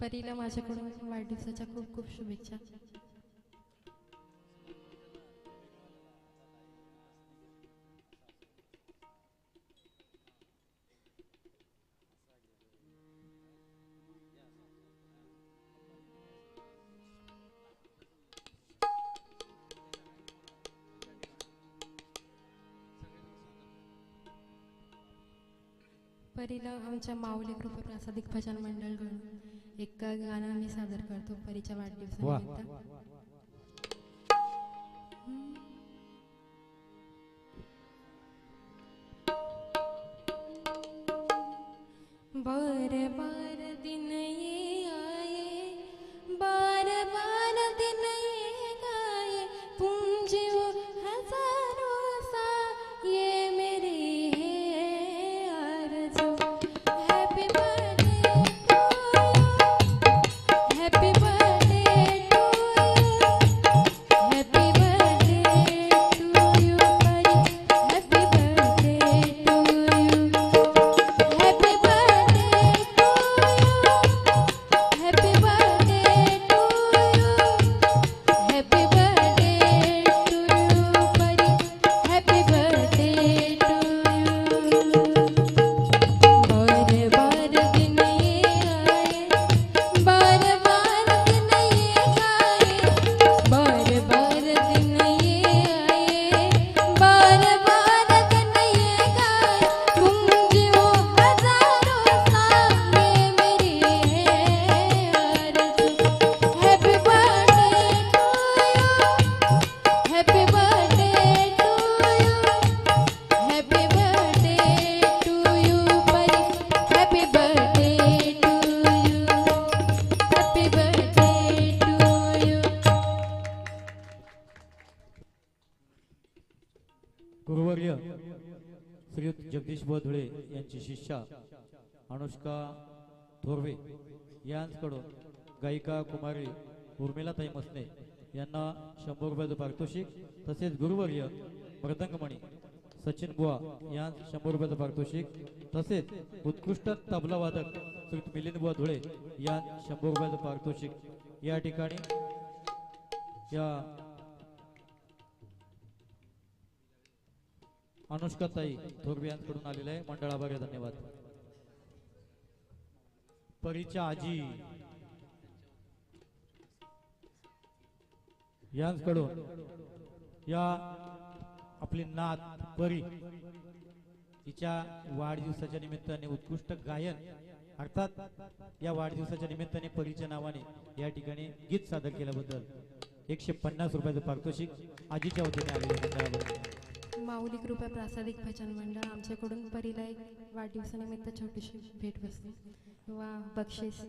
परीला माझ्याकडून वाढदिवसाच्या खूप खूप शुभेच्छा. परीला आमच्या माऊली कृपा प्रासादिक भजन मंडळकडून एक गाणं मी सादर करतो परीच्या वाढदिवसानिमित्त. गुरुवर्य श्रीयुत जगदीश बुवा धुळे यांची शिष्या अनुष्का थोरवे यांकडून गायिका कुमारी उर्मिलाताई मसने यांना शंभर रुपयाचं पारितोषिक तसेच गुरुवर्य मृदंगमणी सचिन बुवा यांस शंभर रुपयाचं पारितोषिक तसेच उत्कृष्ट तबलावादक श्रीयुत मिलिंद बुवा धुळे यांस शंभर रुपयाचं पारितोषिक या ठिकाणी या अनुष्काताई थोरवे यांकडून आलेलं आहे. मंडळाबागे धन्यवाद. परीच्या आजी. यांकडून या आपली नात परी तिच्या वाढदिवसाच्या निमित्ताने उत्कृष्ट गायन अर्थात या वाढदिवसाच्या निमित्ताने परीच्या नावाने या ठिकाणी गीत सादर केल्याबद्दल एकशे पन्नास रुपयाचं पारितोषिक आजीच्या वतीने आलेलं माऊली कृपा प्रासादिक भजन मंडळ आमच्याकडून परीला एक वाढदिवसानिमित्त छोटीशी भेट बसते. वा बक्षीस.